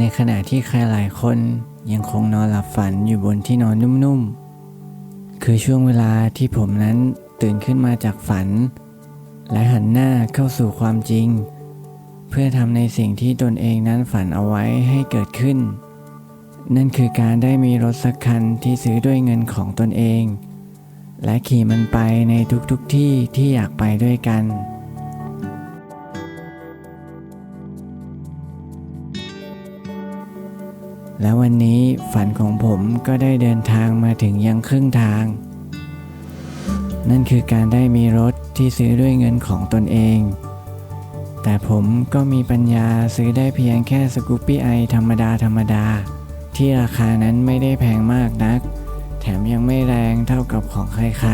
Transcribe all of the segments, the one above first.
ในขณะที่ใครหลายคนยังคงนอนหลับฝันอยู่บนที่นอนนุ่มๆ คือช่วงเวลาที่ผมนั้นตื่นขึ้นมาจากฝัน และหันหน้าเข้าสู่ความจริง เพื่อทำในสิ่งที่ตนเองนั้นฝันเอาไว้ให้เกิดขึ้น นั่นคือการได้มีรถสักคันที่ซื้อด้วยเงินของตนเอง และขี่มันไปในทุกๆทที่ที่อยากไปด้วยกัน และวันนี้ฝันของผมก็ได้เดินทางมาถึงยังครึ่งทาง นั่นคือการได้มีรถที่ซื้อด้วยเงินของตนเอง แต่ผมก็มีปัญญาซื้อได้เพียงแค่สกูปปี้ไอธรรมดาธรรมดา ที่ราคานั้นไม่ได้แพงมากนัก แถมยังไม่แรงเท่ากับของใคร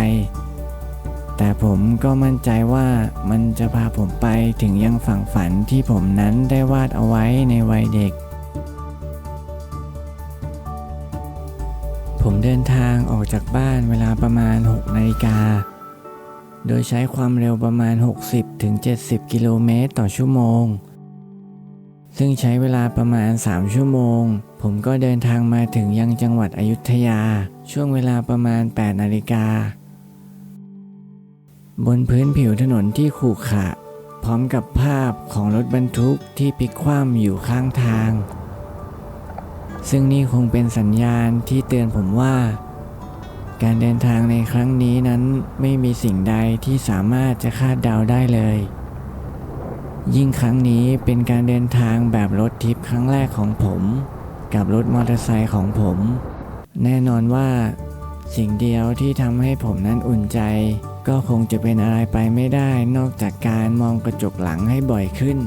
ๆ แต่ผมก็มั่นใจว่ามันจะพาผมไปถึงยังฝั่งฝันที่ผมนั้นได้วาดเอาไว้ในวัยเด็ก ผมเดินทางออกจากบ้านเวลาประมาณ 6 นาฬิกา โดยใช้ความเร็วประมาณ 60-70 กิโลเมตรต่อชั่วโมง ซึ่งใช้เวลาประมาณ 3 ชั่วโมง ผมก็เดินทางมาถึงยังจังหวัดอยุธยา ช่วงเวลาประมาณ 8 นาฬิกา บนพื้นผิวถนนที่ขรุขระพร้อมกับภาพของรถบรรทุกที่พลิกคว่ำอยู่ข้างทาง ซึ่งนี่คงเป็นสัญญาณที่เตือนผมว่า การเดินทางในครั้งนี้นั้นไม่มีสิ่งใดที่สามารถจะคาดเดาได้เลย ยิ่งครั้งนี้เป็นการเดินทางแบบรถทิปครั้งแรกของผม กับรถมอเตอร์ไซค์ของผม แน่นอนว่า สิ่งเดียวที่ทำให้ผมนั้นอุ่นใจ ก็คงจะเป็นอะไรไปไม่ได้นอกจากการมองกระจกหลังให้บ่อยขึ้น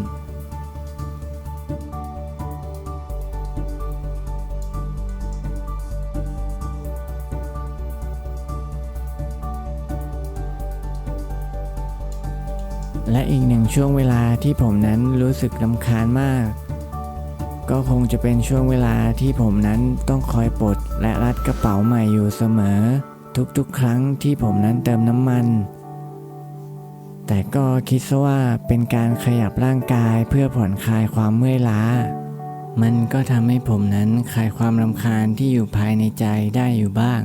และอีกหนึ่งช่วงเวลาที่ผมนั้นรู้สึกลำคาญมาก ก็คงจะเป็นช่วงเวลาที่ผมนั้นต้องคอยปลดและรัดกระเป๋าใหม่อยู่เสมอ ทุกๆ ครั้งที่ผมนั้นเติมน้ำมัน แต่ก็คิดซะว่าเป็นการขยับร่างกายเพื่อผ่อนคลายความเมื่อยล้า มันก็ทำให้ผมนั้นคลายความรำคาญที่อยู่ภายในใจได้อยู่บ้าง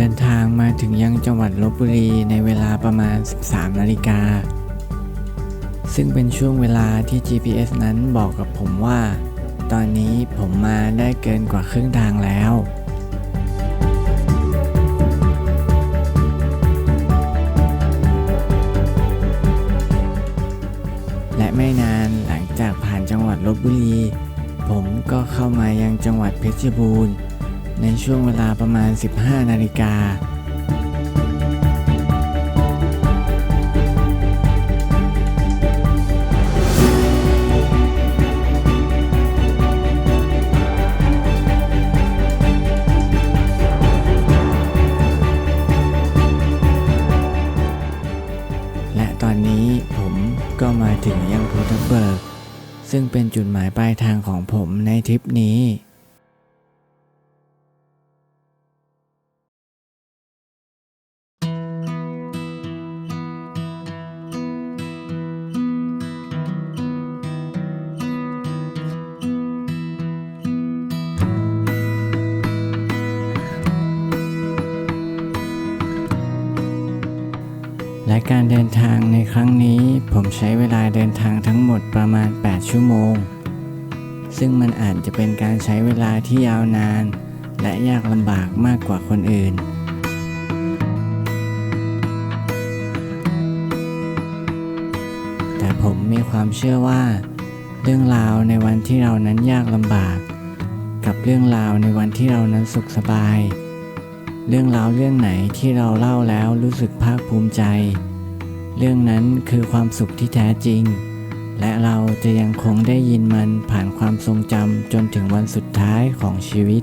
เดินทางมาถึงยังจังหวัดลบบุรีในเวลาประมาณ 13 นาฬิกา ซึ่งเป็นช่วงเวลาที่ GPS นั้นบอกกับผมว่า ตอนนี้ผมมาได้เกินกว่าครึ่งทางแล้วและไม่นานหลังจากผ่านจังหวัดลบบุรี ผมก็เข้ามายังจังหวัดเพชรบูรณ์ ในช่วงเวลาประมาณ 15 นาฬิกาและตอนนี้ผมก็มาถึงยังภูทับเบิกซึ่งเป็นจุดหมายปลายทางของผมในทริปนี้ และการเดินทางในครั้งนี้ผมใช้เวลาเดินทางทั้งหมดประมาณ 8 ชั่วโมง ซึ่งมันอาจจะเป็นการใช้เวลาที่ยาวนาน และยากลำบากมากกว่าคนอื่น แต่ผมมีความเชื่อว่า เรื่องราวในวันที่เรานั้นยากลำบาก กับเรื่องราวในวันที่เรานั้นสุขสบาย เรื่องราวเรื่องไหนที่เราเล่าแล้วรู้สึกภาคภูมิใจ เรื่องนั้นคือความสุขที่แท้จริง และเราจะยังคงได้ยินมันผ่านความทรงจำจนถึงวันสุดท้ายของชีวิต